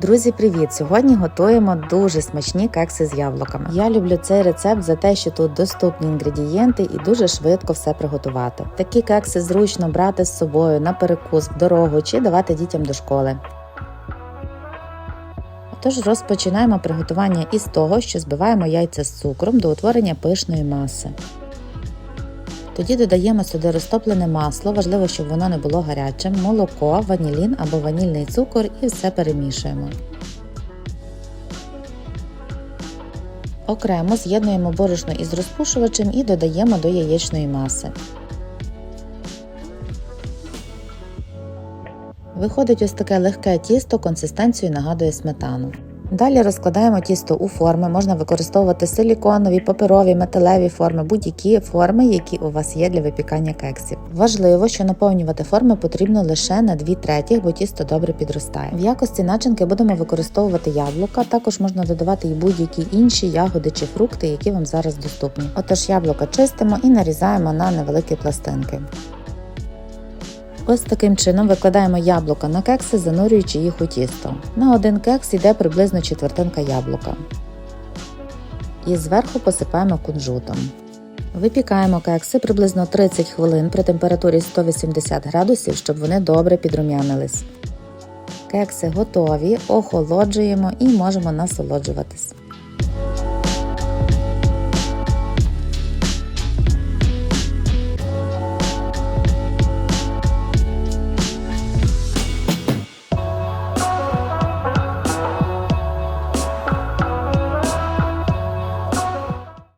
Друзі, привіт! Сьогодні готуємо дуже смачні кекси з яблуками. Я люблю цей рецепт за те, що тут доступні інгредієнти і дуже швидко все приготувати. Такі кекси зручно брати з собою на перекус в дорогу чи давати дітям до школи. Отож розпочинаємо приготування із того, що збиваємо яйця з цукром до утворення пишної маси. Тоді додаємо сюди розтоплене масло, важливо, щоб воно не було гарячим, молоко, ванілін або ванільний цукор і все перемішуємо. Окремо з'єднуємо борошно із розпушувачем і додаємо до яєчної маси. Виходить ось таке легке тісто, консистенцію нагадує сметану. Далі розкладаємо тісто у форми, можна використовувати силіконові, паперові, металеві форми, будь-які форми, які у вас є для випікання кексів. Важливо, що наповнювати форми потрібно лише на 2 третіх, бо тісто добре підростає. В якості начинки будемо використовувати яблука, також можна додавати і будь-які інші ягоди чи фрукти, які вам зараз доступні. Отож, яблука чистимо і нарізаємо на невеликі пластинки. Ось таким чином викладаємо яблука на кекси, занурюючи їх у тісто. На один кекс йде приблизно четвертинка яблука. І зверху посипаємо кунжутом. Випікаємо кекси приблизно 30 хвилин при температурі 180 градусів, щоб вони добре підрум'янились. Кекси готові, охолоджуємо і можемо насолоджуватись.